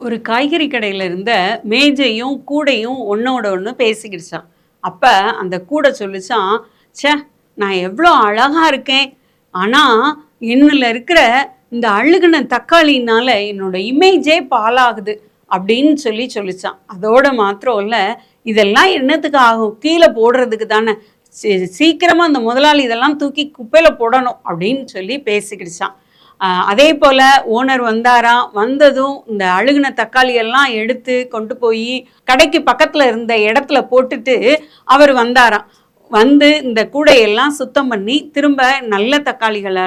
ஒரு காய்கறி கடையில் இருந்த மேஜையும் கூடையும் ஒன்றோட ஒன்று பேசிக்கிடுச்சான் அப்போ அந்த கூடை சொல்லிச்சான் ச்சே நான் எவ்வளோ அழகாக இருக்கேன். ஆனால் என்னில் இருக்கிற இந்த அழுகுன தக்காளினால என்னோட இமேஜே பாலாகுது அப்படின்னு சொல்லி சொல்லிச்சான் அதோட மாத்திரம் இல்லை இதெல்லாம் என்னத்துக்கு ஆகும் கீழே போடுறதுக்கு தானே. சீக்கிரமாக அந்த முதலாளி இதெல்லாம் தூக்கி குப்பையில் போடணும் அப்படின்னு சொல்லி பேசிக்கிடுச்சான் அதே போல் ஓனர் வந்தாராம் வந்ததும் இந்த அழுகுன தக்காளி எல்லாம் எடுத்து கொண்டு போய் கடைக்கு பக்கத்தில் இருந்த இடத்துல போட்டுட்டு அவர் வந்தாராம் வந்து இந்த கூடையெல்லாம் சுத்தம் பண்ணி திரும்ப நல்ல தக்காளிகளை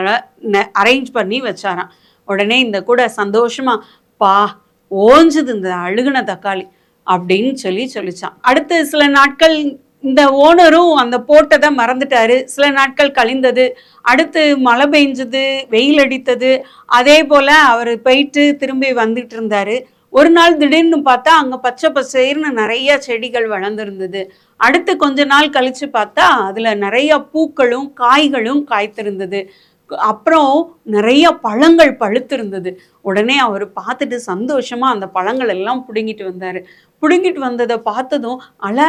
அரேஞ்ச் பண்ணி வச்சாராம். உடனே இந்த கூடை சந்தோஷமா பா ஓஞ்சுது இந்த அழுகுன தக்காளி அப்படின்னு சொல்லி சொல்லிச்சான் அடுத்து சில நாட்கள் இந்த ஓனரும் அந்த போட்டதை மறந்துட்டாரு. சில நாட்கள் கழிந்தது. அடுத்து மழை பெஞ்சது வெயில் அடித்தது. அதே போல் அவர் போயிட்டு திரும்பி வந்துட்டு இருந்தாரு. ஒரு நாள் திடீர்னு பார்த்தா அங்கே பச்சை பசேர்னு நிறைய செடிகள் வளர்ந்துருந்தது. அடுத்து கொஞ்ச நாள் கழித்து பார்த்தா அதில் நிறைய பூக்களும் காய்களும் காய்த்திருந்தது. அப்புறம் நிறைய பழங்கள் பழுத்திருந்தது. உடனே அவர் பார்த்துட்டு சந்தோஷமா அந்த பழங்கள் எல்லாம் பிடுங்கிட்டு வந்தாரு. பிடுங்கிட்டு வந்ததை பார்த்ததும் அல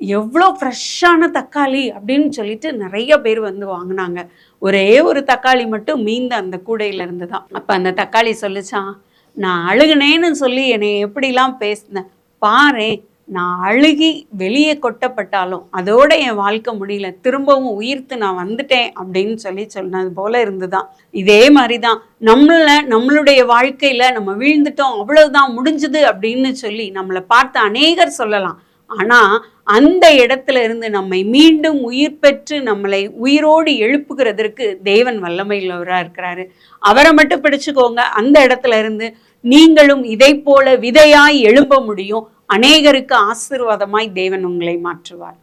எவ்வளோ ஃப்ரெஷ்ஷான தக்காளி? அப்படின்னு சொல்லிட்டு நிறைய பேர் வந்து வாங்கினாங்க. ஒரே ஒரு தக்காளி மட்டும் மீந்த அந்த கூடையில இருந்து தான். அப்போ அந்த தக்காளி சொல்லிச்சான் நான் அழுகுனேன்னு சொல்லி என்னை எப்படிலாம் பேசினேன் பாரேன் நான் அழுகி வெளியே கொட்டப்பட்டாலும் அதோட என் வாழ்க்கை முடியல. திரும்பவும் உயிர்த்து நான் வந்துட்டேன் அப்படின்னு சொல்லி சொன்னது போல இருந்துதான். இதே மாதிரி தான் நம்மளை நம்மளுடைய வாழ்க்கையில நம்ம வீழ்ந்துட்டோம் அவ்வளவுதான் முடிஞ்சது அப்படின்னு சொல்லி நம்மளை பார்த்து அநேகர் சொல்லலாம். ஆனா அந்த இடத்துல இருந்து நம்மை மீண்டும் உயிர் பெற்று நம்மளை உயிரோடு எழுப்புகிறதற்கு தேவன் வல்லமையுள்ளவராக இருக்கிறாரு. அவரை மட்டும் பிடிச்சுக்கோங்க. அந்த இடத்துல இருந்து நீங்களும் இதை போல விதையாய் எழும்ப முடியும். அநேகருக்கு ஆசீர்வாதமாய் தேவன் உங்களை மாற்றுவார்.